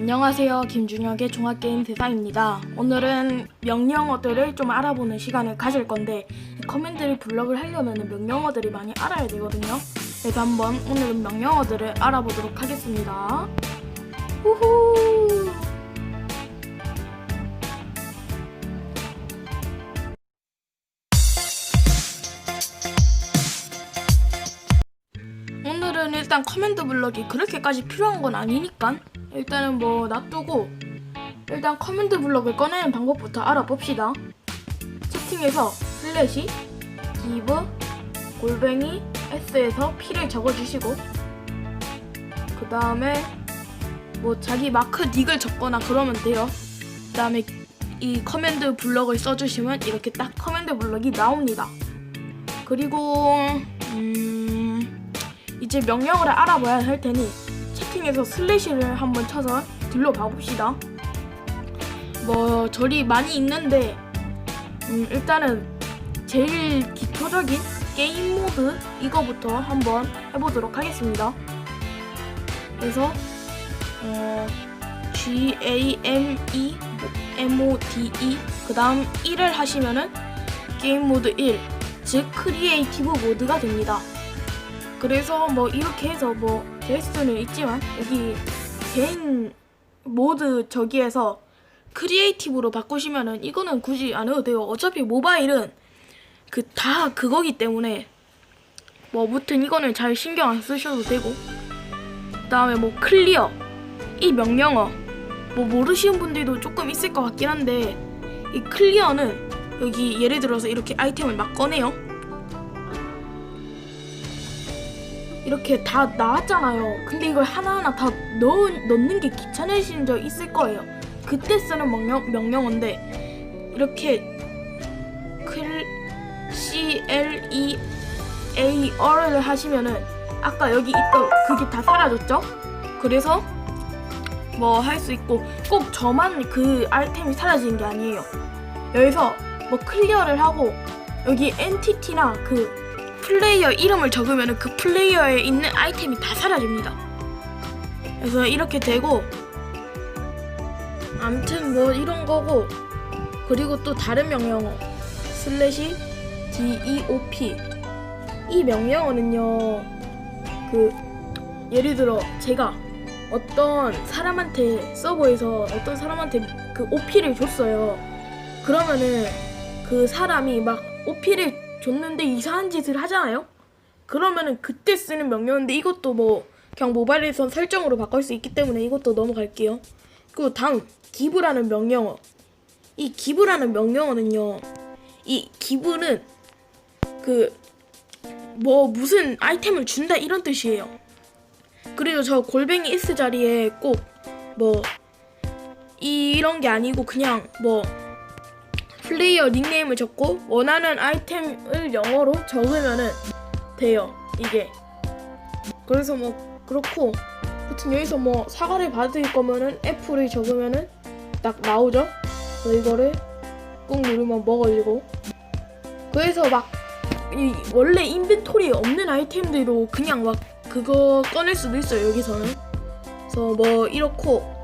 안녕하세요. 김준혁의 종합게임 세상입니다. 오늘은 명령어들을 좀 알아보는 시간을 가질 건데 커맨드를 블럭을 하려면 명령어들이 많이 알아야 되거든요. 그래서 한번 오늘은 명령어들을 알아보도록 하겠습니다. 후후! 오늘은 일단 커맨드 블럭이 그렇게까지 필요한 건 아니니까 일단은 뭐 놔두고 일단 커맨드 블럭을 꺼내는 방법부터 알아봅시다. 채팅에서 슬래시 give 골뱅이 s에서 p를 적어주시고 그 다음에 뭐 자기 마크 닉을 적거나 그러면 돼요. 그 다음에 이 커맨드 블럭을 써주시면 이렇게 딱 커맨드 블럭이 나옵니다. 그리고 음 이제 명령어를 알아봐야 할 테니 채팅에서 슬래시를 한번 쳐서 둘러봐 봅시다. 뭐 절이 많이 있는데 음, 일단은 제일 기초적인 게임 모드 이거부터 한번 해보도록 하겠습니다. 그래서 어, G A M E M O D E 그 다음 1을 하시면은 게임 모드 1, 즉 크리에이티브 모드가 됩니다. 그래서 뭐 이렇게 해서 뭐 될 수는 있지만 여기 개인 모드 저기에서 크리에이티브로 바꾸시면은 이거는 굳이 안 해도 돼요. 어차피 모바일은 그 다 그거기 때문에 뭐 무튼 이거는 잘 신경 안 쓰셔도 되고 그다음에 뭐 클리어 이 명령어 뭐 모르시는 분들도 조금 있을 것 같긴 한데 이 클리어는 여기 예를 들어서 이렇게 아이템을 막 꺼내요. 이렇게 다 나왔잖아요. 근데 이걸 하나하나 다 넣, 넣는 게 귀찮으신 적 있을 거예요. 그때 쓰는 명령, 명령어인데 이렇게 클 C L E A R을 하시면은 아까 여기 있던 그게 다 사라졌죠? 그래서 뭐 할 수 있고 꼭 저만 그 아이템이 사라지는 게 아니에요. 여기서 뭐 클리어를 하고 여기 엔티티나 그 플레이어 이름을 적으면 그 플레이어에 있는 아이템이 다 사라집니다. 그래서 이렇게 되고 암튼 뭐 이런 거고 그리고 또 다른 명령어 슬래시 DEOP 이 명령어는요 그 예를 들어 제가 어떤 사람한테 서버에서 어떤 사람한테 그 OP를 줬어요 그러면은 그 사람이 막 OP를 줬는데 이상한 짓을 하잖아요? 그러면은 그때 쓰는 명령인데 이것도 뭐 그냥 모바일에선 설정으로 바꿀 수 있기 때문에 이것도 넘어갈게요. 그리고 다음 기브라는 명령어 이 기브라는 명령어는요 이 기브는 그 뭐 무슨 아이템을 준다 이런 뜻이에요. 그리고 저 골뱅이 S 자리에 꼭 뭐 이런 게 아니고 그냥 뭐 플레이어 닉네임을 적고 원하는 아이템을 영어로 적으면은 돼요. 이게. 그래서 뭐 그렇고 아무튼 여기서 뭐 사과를 받을 거면은 F를 적으면은 딱 나오죠. 그래서 이거를 꾹 누르면 먹어지고. 그래서 막이 원래 인벤토리에 없는 아이템들도 그냥 막 그거 꺼낼 수도 있어요 여기서는. 그래서 뭐 이렇고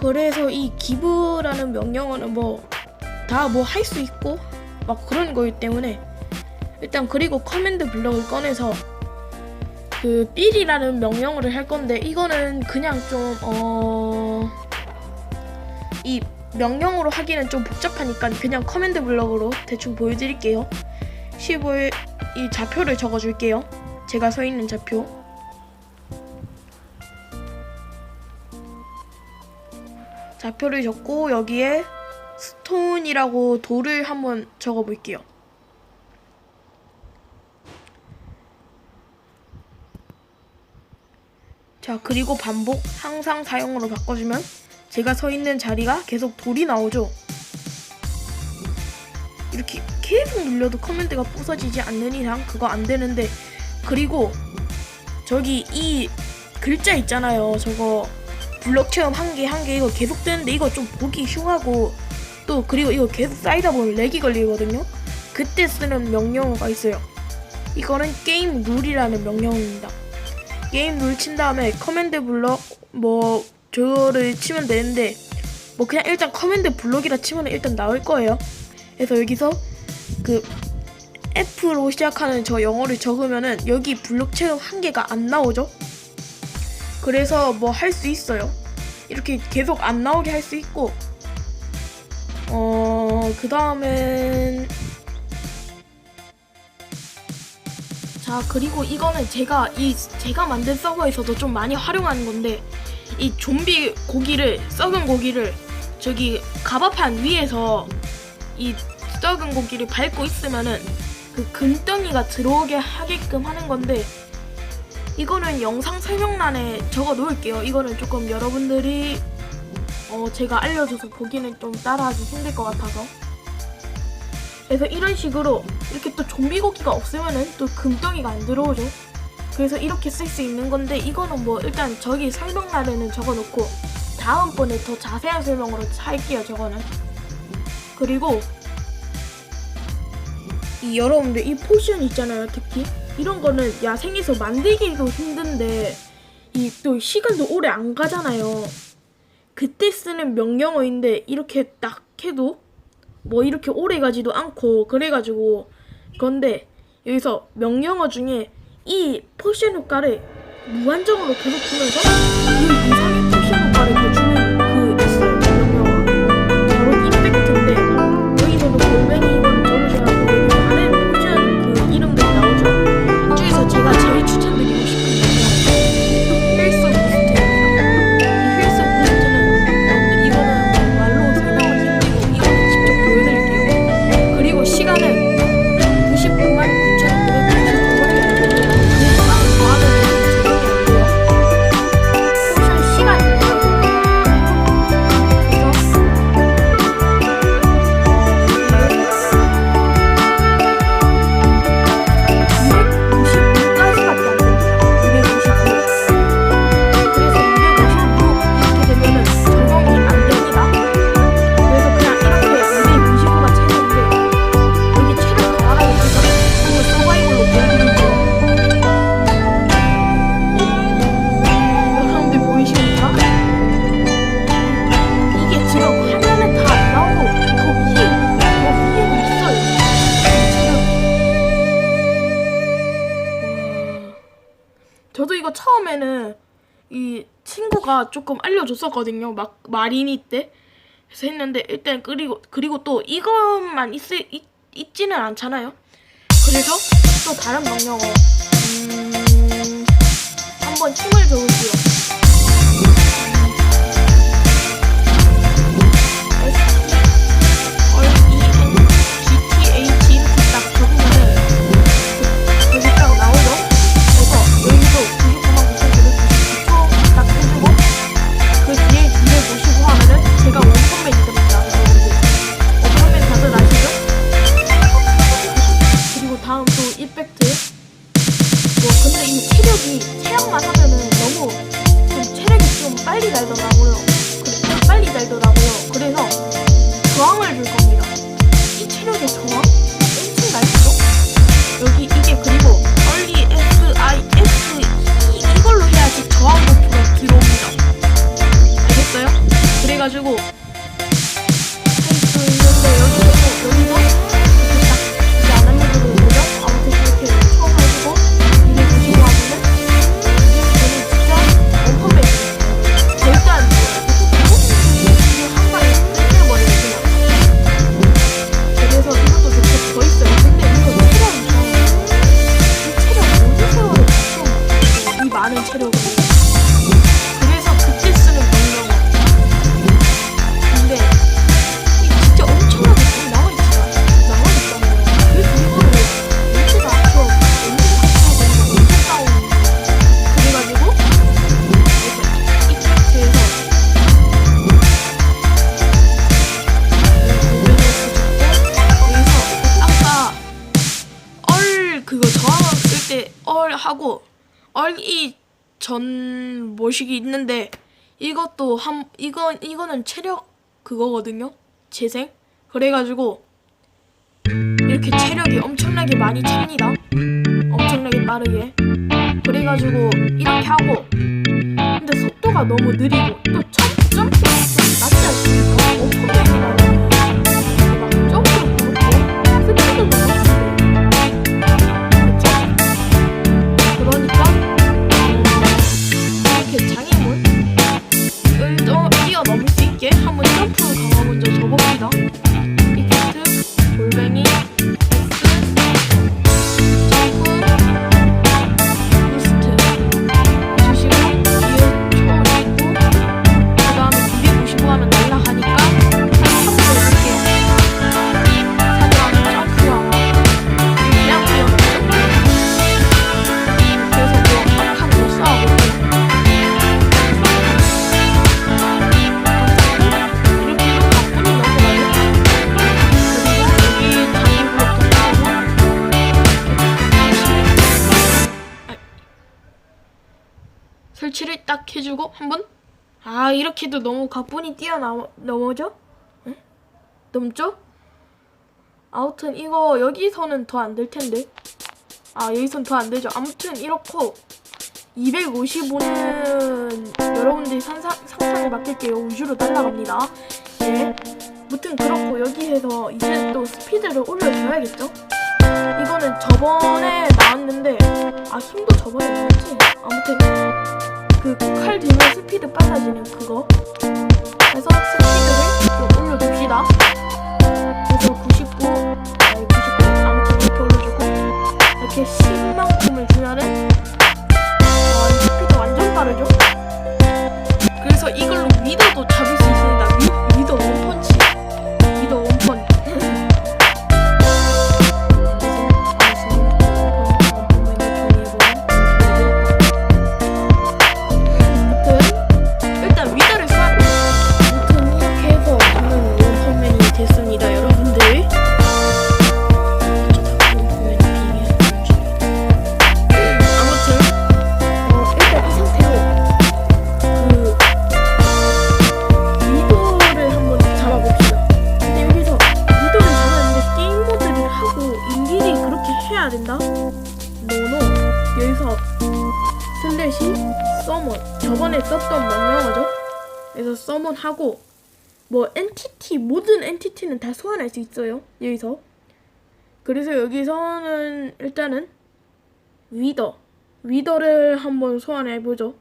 그래서 이 기브라는 명령어는 뭐 다 뭐 할 수 있고 막 그런 거기 때문에 일단 그리고 커맨드 블럭을 꺼내서 그 삘이라는 명령어를 할 건데 이거는 그냥 좀 어 이 명령으로 하기는 좀 복잡하니까 그냥 커맨드 블럭으로 대충 보여드릴게요. 15일 이 좌표를 적어줄게요. 제가 서 있는 좌표. 좌표를 적고 여기에 스톤이라고 돌을 한번 적어 볼게요. 자 그리고 반복 항상 사용으로 바꿔주면 제가 서 있는 자리가 계속 돌이 나오죠. 이렇게 계속 눌려도 커맨드가 부서지지 않는 이상 그거 안 되는데 그리고 저기 이 글자 있잖아요. 저거 블럭 체험 한 개 한 개 이거 계속 되는데 이거 좀 보기 흉하고 또 그리고 이거 계속 쌓이다 보면 렉이 걸리거든요. 그때 쓰는 명령어가 있어요. 이거는 게임 룰이라는 명령어입니다. 게임 룰 친 다음에 커맨드 블럭 뭐 저거를 치면 되는데 뭐 그냥 일단 커맨드 블럭이라 치면 일단 나올 거예요. 그래서 여기서 그 F로 시작하는 저 영어를 적으면은 여기 블록 체험 한 개가 안 나오죠. 그래서 뭐 할 수 있어요. 이렇게 계속 안 나오게 할 수 있고. 어, 그 다음엔 자, 그리고 이거는 제가 이 제가 만든 서버에서도 좀 많이 활용하는 건데 이 좀비 고기를 썩은 고기를 저기 가바판 위에서 이 썩은 고기를 밟고 있으면은 그 금덩이가 들어오게 하게끔 하는 건데 이거는 영상 설명란에 적어 놓을게요. 이거는 조금 여러분들이 어 제가 알려줘서 보기는 좀 따라하기 힘들 것 같아서 그래서 이런 식으로 이렇게 또 좀비 고기가 없으면은 또 금덩이가 안 들어오죠. 그래서 이렇게 쓸 수 있는 건데 이거는 뭐 일단 저기 설명란에는 적어놓고 다음번에 더 자세한 설명으로 할게요. 저거는 그리고 이 여러분들 이 포션 있잖아요. 특히 이런 거는 야생에서 만들기도 힘든데 이 또 시간도 오래 안 가잖아요. 그때 쓰는 명령어인데 이렇게 딱 해도 뭐 이렇게 오래 가지도 않고 그래가지고 그런데 여기서 명령어 중에 이 포션 효과를 무한정으로 계속 주면서 그 이상의 포션 효과를 더 주는 저도 이거 처음에는 이 친구가 조금 알려줬었거든요. 막 마리니 때. 그래서 했는데 일단 그리고 그리고 또 이것만 있, 있 있지는 않잖아요. 그래서 또 다른 명령어 음, 한번 춤을 적을게요. 하고 얼이 전 모식이 있는데 이것도 한 이거 이거는 체력 그거거든요? 재생? 그래가지고 이렇게 체력이 엄청나게 많이 찹니다. 엄청나게 빠르게. 그래가지고 이렇게 하고. 근데 속도가 너무 느리고 또 점프 점 설치를 딱 해주고 한 번 아 이렇게도 너무 가뿐히 뛰어넘어져? 응? 넘죠? 아무튼 이거 여기서는 더 안 될 텐데 아 여기선 더 안 되죠 아무튼 이렇고 255는 여러분들이 상상, 상상에 맡길게요 우주로 날아갑니다 예 무튼 그렇고 여기에서 이제 또 스피드를 올려줘야겠죠? 이거는 저번에 나왔는데 아 힘도 저번에 나왔지? 아무튼 그 칼 들면 스피드 빨라지는 그거. 그래서 스피드를 좀 올려줍시다. 그래서 99 아니 99 아무튼 이렇게 올려주고 이렇게 10만큼을 주면은 와, 이 스피드 완전 빠르죠? 그래서 이걸로 위더도 잡을 수 있습니다 그래서 서먼 하고 뭐 엔티티 모든 엔티티는 다 소환할 수 있어요 여기서 그래서 여기서는 일단은 위더 위더를 한번 소환해 보죠.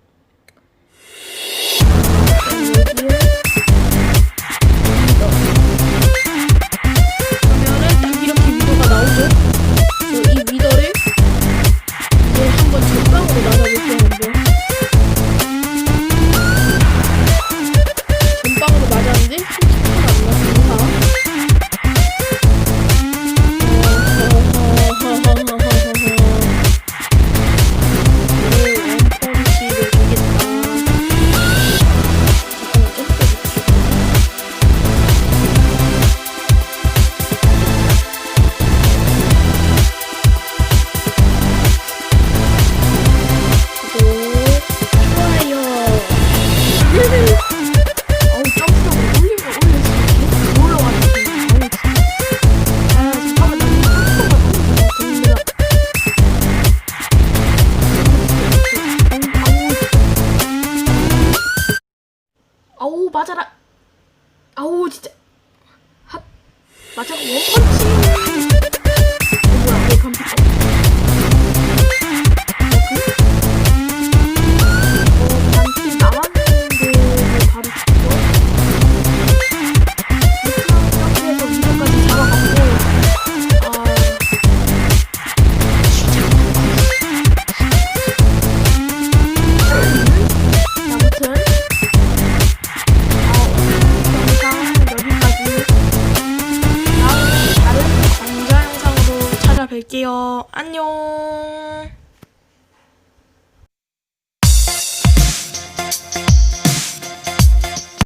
맞아 원